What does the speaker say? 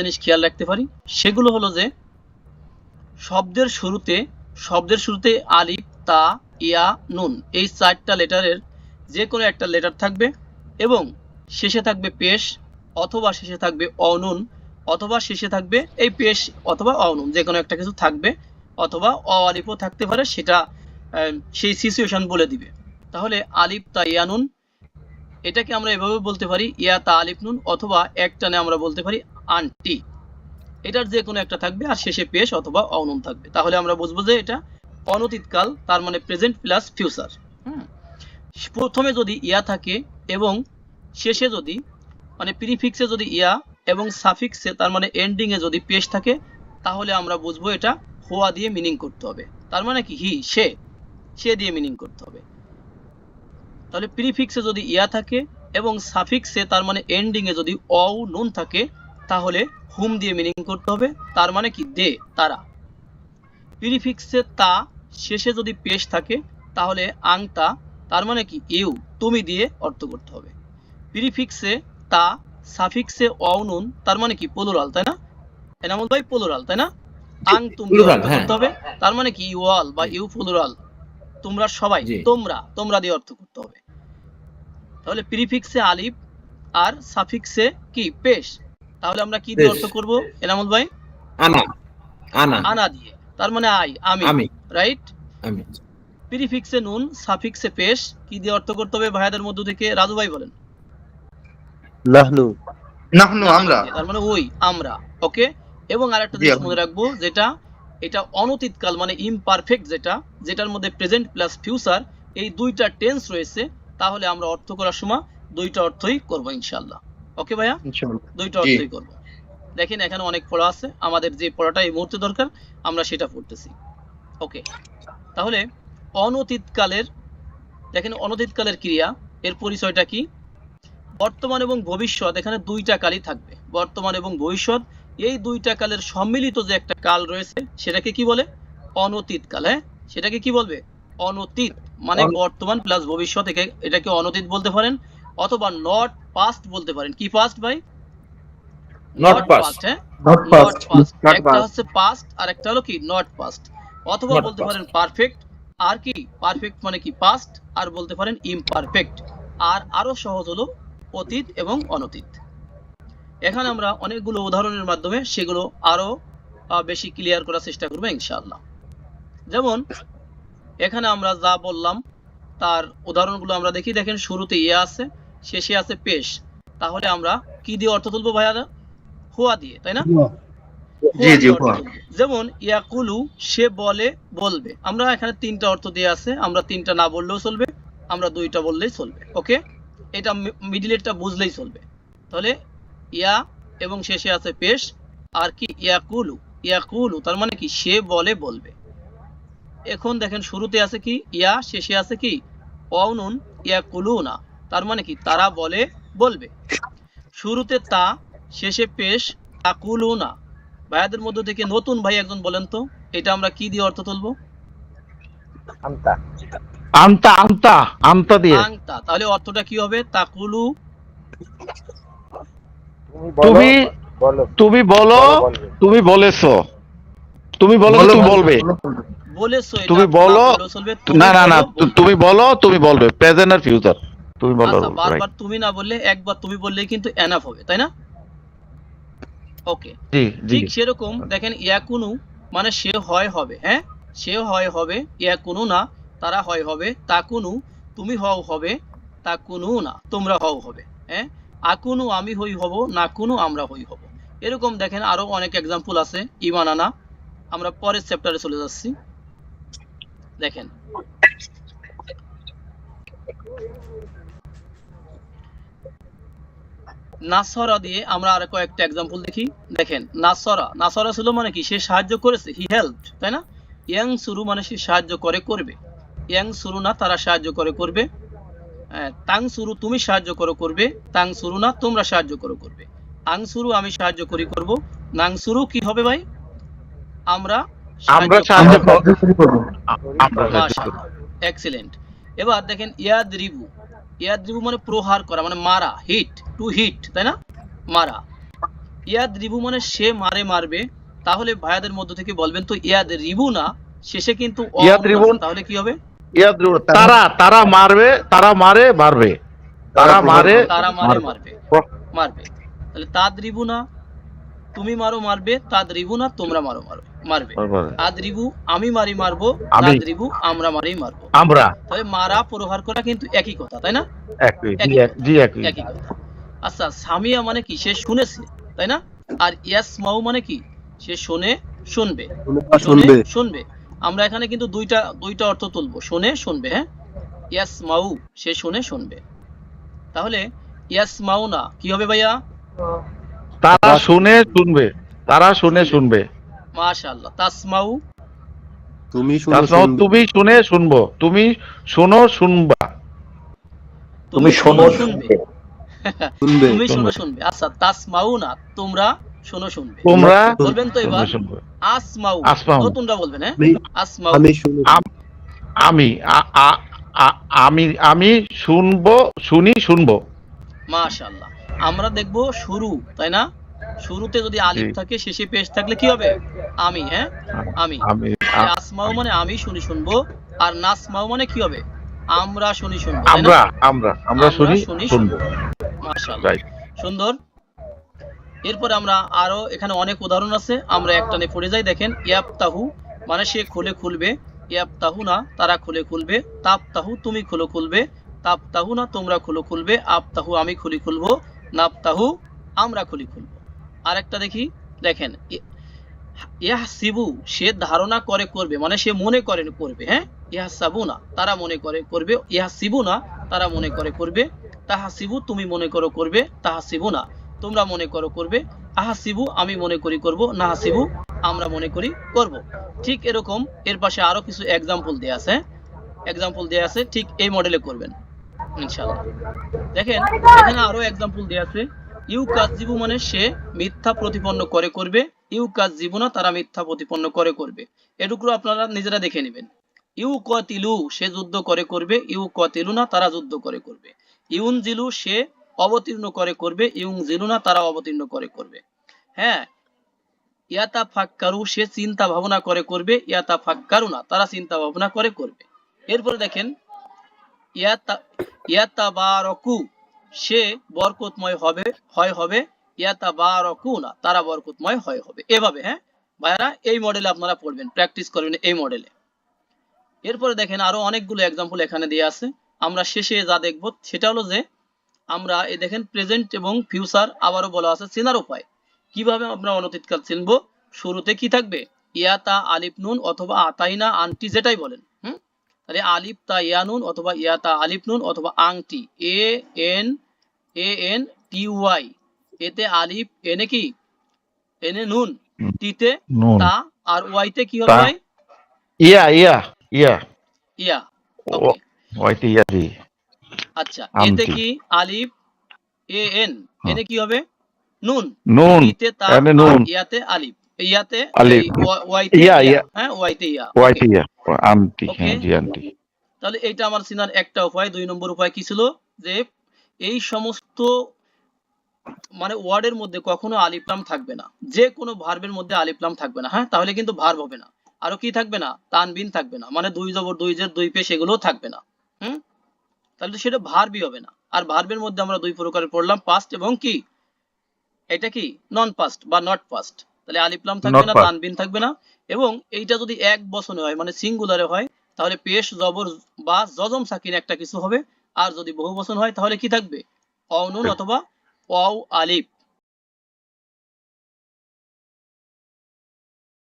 জিনিস খেয়াল রাখতে পারি। সেগুলো হলো যে, শব্দের শুরুতে শব্দের শুরুতে আলিফ, তা, ইয়া, নুন এই চারটা লেটারের যে কোনো একটা লেটার থাকবে এবং শেষে থাকবে পেশ অথবা শেষে থাকবে অনুন অথবা শেষে থাকবে এই পেশ অথবা অনুন যে কোনো একটা কিছু থাকবে অথবা অ আলিফও থাকতে পারে সেটা সেই সিচুয়েশন বলে দিবে। তাহলে আলিফ, তা ইয়ানুন এটাকে আমরা এভাবে বলতে পারি, ইয়া, তা, আলিফ, নুন অথবা একটানে আমরা বলতে পারি আন্টি। এটার যে কোনো একটা থাকবে, আর শেষে পেশ অথবা অনুন থাকবে। তাহলে আমরা বুঝব যে এটা অনতীতকাল তার মানে প্রেজেন্ট প্লাস ফিউচার প্রথমে যদি ইয়া থাকে এবং শেষে যদি মানে প্রিফিক্সে যদি ইয়া এবং সাফিক্সে তার মানে এন্ডিং এ যদি পেশ থাকে, তাহলে আমরা বুঝব এটা হোয়া দিয়ে মিনিং করতে হবে। তার মানে কি? হি সে সে দিয়ে মিনিং করতে হবে। তাহলে প্রিফিক্সে যদি ইয়া থাকে এবং সাফিক্সে তার মানে এন্ডিং এ যদি অ নুন থাকে তাহলে হুম দিয়ে মিনিং করতে হবে তার মানে কি দে তারা। প্রিফিক্সে তা শেষে যদি পেশ থাকে তাহলে আংতা তার মানে কি ইউ তুমি দিয়ে অর্থ করতে হবে। প্রিফিক্সে তা সাফিক্সে অনুন তার মানে কি পলুরাল তাই না? এনামুল ভাই পলুরাল তাই না? আং তুমি অর্থ হ্যাঁ। করতে হবে তার মানে কি ইউ অল বা ইউ পলুরাল তোমরা সবাই তোমরা তোমরা দিয়ে অর্থ করতে হবে। তাহলে প্রিফিক্সে আলিফ আর সাফিক্সে কি পেশ। তাহলে আমরা কি দিয়ে অর্থ করব? এনামুল ভাই? আনা। আনা। আনা দিয়ে। তার মানে আই আমি আমি। রাইট? আমি। প্রিফিক্সে নুন সাফিক্সে পেশ কি দিয়ে অর্থ করতে হবে ভাইয়াদের মধ্য থেকে? রাজু ভাই বলেন। নাহনু নাহনু আমরা। তার মানে ওই আমরা। ওকে? এবং আরেকটা জিনিস। মনে রাখব যেটা এটা অনতীতকাল মানে ইমপারফেক্ট যেটা যেটার মধ্যে প্রেজেন্ট প্লাস ফিউচার এই দুইটা টেন্স রয়েছে তাহলে আমরা অর্থ করার সময় দুইটা অর্থই করব ইনশাআল্লাহ। ওকে ভাইয়া? ইনশাআল্লাহ। দুইটা অর্থই করব। দেখেন এখানে অনেক পড়া আছে। আমাদের যে পড়াটা এই মুহূর্তে দরকার আমরা সেটা পড়তেছি। ওকে তাহলে অনতীতকালের দেখেন অনতীতকালের ক্রিয়া এর পরিচয়টা কি? বর্তমান এবং ভবিষ্যৎ এখানে দুইটা কালই থাকবে। বর্তমান এবং ভবিষ্যৎ এই দুইটা কালের সম্মিলিত যে একটা কাল রয়েছে সেটাকে কি বলে? অনতীত কাল হ্যাঁ? সেটাকে কি বলবে? অনতীত মানে বর্তমান প্লাস ভবিষ্যৎ এটাকে অনতীত বলতে পারেন অথবা নট পাস্ট বলতে পারেন। কি পাস্ট ভাই? Not past. হ্যাঁ? নট নট পাস্ট পাস্ট একটা হচ্ছে পাস্ট আর একটা হলো কি? নট পাস্ট অথবা বলতে পারেন পারফেক্ট আর কি? পারফেক্ট মানে কি? পাস্ট আর বলতে পারেন ইমপারফেক্ট আর আরও সহজ হলো অতীত এবং অনতীত। এখানে আমরা অনেকগুলো উদাহরণের মাধ্যমে সেগুলো আরও বেশি ক্লিয়ার করার চেষ্টা করব ইনশাআল্লাহ। যেমন এখানে আমরা যা বললাম তার উদাহরণগুলো আমরা দেখি। দেখেন শুরুতে ইয়ে আছে। শেষে আছে পেশ। তাহলে আমরা কি দিয়ে অর্থ তুলবো ভাইয়ারা? হুয়া দিয়ে তাই না। যেমন ইয়াকুলু সে বলে বলবে। আমরা এখানে তিনটা অর্থ দিয়ে আছে। আমরা তিনটা না বললেও চলবে আমরা দুইটা বললেই চলবে ওকে? এটা মিডিলেরটা বুঝলেই চলবে। তাহলে ইয়া এবং শেষে আছে পেশ। আর কি? ইয়াকুলু। ইয়াকুলু তার মানে কি? সে বলে বলবে। এখন দেখেন শুরুতে আছে কি? ইয়া শেষে আছে কি? অনুন ইয়াকুলু না তার মানে কি? তারা বলে বলবে। শুরুতে তা শেষে পেশ তাকুলু না ভাইয়াদের মধ্য থেকে নতুন ভাই একজন বলেন তো এটা আমরা কি দিয়ে অর্থ তুলবো? আমতা। আমতা আমতা আমতা দিয়ে। আংতা তাহলে অর্থটা কি হবে? তাকুলু। তুমি বলো তুমি বলো। তুমি বলেছ। তুমি বলো তুমি বলবে বলো, বলো। বলেছ তুমি বলো, না না না তুমি বলো তুমি বলবে। প্রেজেন্ট আর ফিউচার তুমি বলো আচ্ছা বারবার তুমি না বললে একবার তুমি বললেই কিন্তু এনাফ হবে তাই না? ওকে ঠিক সেরকম দেখেন ইয়াকুনু মানে সে হয় হবে হ্যাঁ? সে হয় হবে ইয়াকুনু না তারা হয় হবে তাকুনু তুমি হও হবে তাকুনু না তোমরা হও হবে হ্যাঁ? আকুনু আমি হই হব না নাকুনু আমরা হই হব। এরকম দেখেন আরও অনেক এক্সাম্পল আছে ইমান আনা আমরা পরের চ্যাপ্টারে চলে যাচ্ছি। দেখেন। নাসরা দিয়ে আমরা আর কয়েকটা এক্সাম্পল দেখি। দেখেন নাসরা। নাসরা ছিল মানে কি? সে সাহায্য করেছে হি হেল্প তাই না? ইয়াং সুরু মানে সে সাহায্য করে করবে। ইয়াং সুরু না তারা সাহায্য করে করবে। তাং সুরু তুমি সাহায্য করো করবে। তাং সুরু না তোমরা সাহায্য করো করবে। আং সুরু আমি সাহায্য করি করব। নাং সুরু কি হবে ভাই? আমরা আমরা সাহায্য করব। এক্সিলেন্ট এবার দেখেন ইয়াদরিবু। ইয়াদরিবু মানে প্রহার করা মানে মারা হিট টু হিট তাই না? মারা। ইয়াদ রিবু মানে সে মারে মারবে তাহলে ভাইয়াদের মধ্য থেকে বলবেন তো ইয়াদ রিবু না শেষে কিন্তু ইয়াদ তাহলে কি হবে? ইয়াদ তারা তারা মারবে তারা মারে মারবে। তারা মারে তারা মারে মারবে। মারবে। মারবে। তাহলে তাদ রিবু না তুমি মারো মারবে। তাদ রিবু না তোমরা মারো মারো মারবে। মারবে। আদ রিবু আমি মারি মারবো তাদ রিবু আমরা মারি মারবো। আমরা? তাহলে মারা প্রহার করা কিন্তু একই কথা তাই না? একই একই এক- জি একই একই কথা। আচ্ছা সামিয়া মানে কি? সে শুনেছে তাই না? আর ইয়াস মাউ মানে কি? সে শোনে শুনবে। শুনবে। শুনবে। আমরা এখানে কিন্তু দুইটা দুইটা অর্থ তুলবো। শোনে শুনবে হ্যাঁ? ইয়াস মাউ সে শুনে শুনবে। তাহলে ইয়াস মাউ না কি হবে ভাইয়া? তারা শুনে শুনবে তারা শুনে শুনবে। মাশাআল্লাহ তাসমাউ। তুমি শুনো তুমি শুনে শুনব তুমি শুনো শুনবা। তুমি শোনো শুনবে। শুনবে। তুমি শোনো শুনবে। শুনবে। আচ্ছা তাসমাউ না তোমরা শোনো শুনবে। তোমরা বলবেন তো এবার। শুনবে, শুনবে। আসমাউ। আসমাউ। নতুনটা বলবেন হ্যাঁ? আমি- আসমাউ। আমি শুনো। আমি শুনব শুনি শুনব। মাশাআল্লাহ। আমরা দেখব শুরু তাই না? শুরুতে যদি আলিফ থাকে শেষে পেশ থাকলে কি হবে? আমি হ্যাঁ? আমি। আমি আর আ- আসমাউ মানে আমি শুনি শুনব। আর নাসমাউ মানে কি হবে? আমরা শুনি শুনব আমরা আমরা আমরা শুনি শুনব। মাশাআল্লাহ। সুন্দর। এরপর আমরা আরও এখানে অনেক উদাহরণ আছে আমরা একটানে পড়ে যাই দেখেন ইয়াবতাহু মানে সে খুলে খুলবে। ইয়াবতাহু না তারা খুলে খুলবে। তাবতাহু তুমি খুলে খুলবে। তাবতাহু না তোমরা খুলে খুলবে। আবতাহু আমি খুলি খুলবো। নাবতাহু আমরা খুলি খুলবো। আরেকটা দেখি, দেখেন, ই- ইয়াহসিবু, সে ধারণা করে করবে মানে সে মনে করে করবে হ্যাঁ? ইয়াহসাবু না তারা মনে করে করবে ইয়াহসিবু না তারা মনে করে করবে, তাহাসিবু তুমি মনে করো করবে তাহাসিবু না তোমরা মনে করো করবে, আহাসিবু আমি মনে করি করব, নাহাসিবু আমরা মনে করি করব। ঠিক এরকম, এর পাশে আরও কিছু এক্সাম্পল দেয়া আছে এক্সাম্পল দেয়া আছে, ঠিক এই মডেলে করবেন। ইনশাআল্লাহ। দেখেন, এখানে আরও এক্সাম্পল আছে। ইউ মানে সে মিথ্যা প্রতিপন্ন করে করবে, ইউ না তারা মিথ্যা প্রতিপন্ন করে করবে। এটুকু আপনারা নিজেরা দেখে নেবেন। ইউ কতিলু, সে যুদ্ধ করে করবে, ইউ কতিলু না, তারা যুদ্ধ করে করবে। ইউন জিলু, সে অবতীর্ণ করে করবে জিলু না, তারা অবতীর্ণ করে করবে। হ্যাঁ ইয়াতা ফাক্কারু সে চিন্তা ভাবনা করে করবে ইয়াতা ফাক্কারু না, তারা চিন্তা ভাবনা করে করবে। এরপরে দেখেন ইয়াতা ইয়াতা বারকু সে বরকতময় হবে, হয় হবে ইয়াতা বারকু না তারা বরকতময় হয় হবে। এভাবে হ্যাঁ? ভাইয়ারা, এই মডেলে আপনারা পড়বেন। প্র্যাকটিস করবেন এই মডেলে এরপরে দেখেন আরও অনেকগুলো এক্সাম্পল এখানে দেওয়া আছে। আমরা শেষে যা দেখব, সেটা হলো যে, আমরা এই দেখেন প্রেজেন্ট এবং ফিউচার আবারও বলা আছে চেনার উপায়। কীভাবে আমরা অনতীতকাল চিনবো? শুরুতে কি থাকবে? ইয়াতা আলিফ নুন অথবা আতাইনা আংটি যেটাই বলেন। তাহলে আলিফ তা ইয়া নুন অথবা ইয়াতা আলিফ নুন অথবা আংটি। A N A N T Y. এতে আলিফ এনে কি? এনে নুন। টিতে তা আর ওয়াইতে কি হবে ভাই? ইয়া ইয়া ইয়া। ইয়া। ওয়াইতে ইয়া দি। আচ্ছা এতে কি? আলিফ এ এন। এনে কি হবে? নুন। নুন। ইতে তা এনে নুন। ইয়াতে আলিফ। ইয়াতে? ওয়াইতে ইয়া। হ্যাঁ ওয়াইতে ইয়া। ওয়াইতে ইয়া। আন্টি হ্যাঁ জি আন্টি। তাহলে এইটা আমার চিনার একটা উপায় দুই নম্বর উপায় কি ছিল? যে এই সমস্ত মানে ওয়ার্ডের মধ্যে কখনো আলিফলাম থাকবে না। যে কোনো ভার্বের মধ্যে আলিফলাম থাকবে না হ্যাঁ? তাহলে কিন্তু ভার্ব হবে না। আরও কি থাকবে না? তানবিন থাকবে না। মানে দুই জবর দুই জের দুই পেশ থাকবে না। হুম? তাহলে সেটা ভার্বই হবে না। আর ভার্বের মধ্যে আমরা দুই প্রকারের পড়লাম পাস্ট এবং কি? এটা কি? নন পাস্ট বা নট পাস্ট তাহলে আলিফলাম থাকবে না তানবিন থাকবে না। এবং এইটা যদি এক বছরে হয় মানে সিঙ্গুলারে হয় তাহলে পেশ জবর বা জজম সাকিন একটা কিছু হবে। আর যদি বহু বছর হয় তাহলে কি থাকবে? অনুন অথবা অ আলিফ।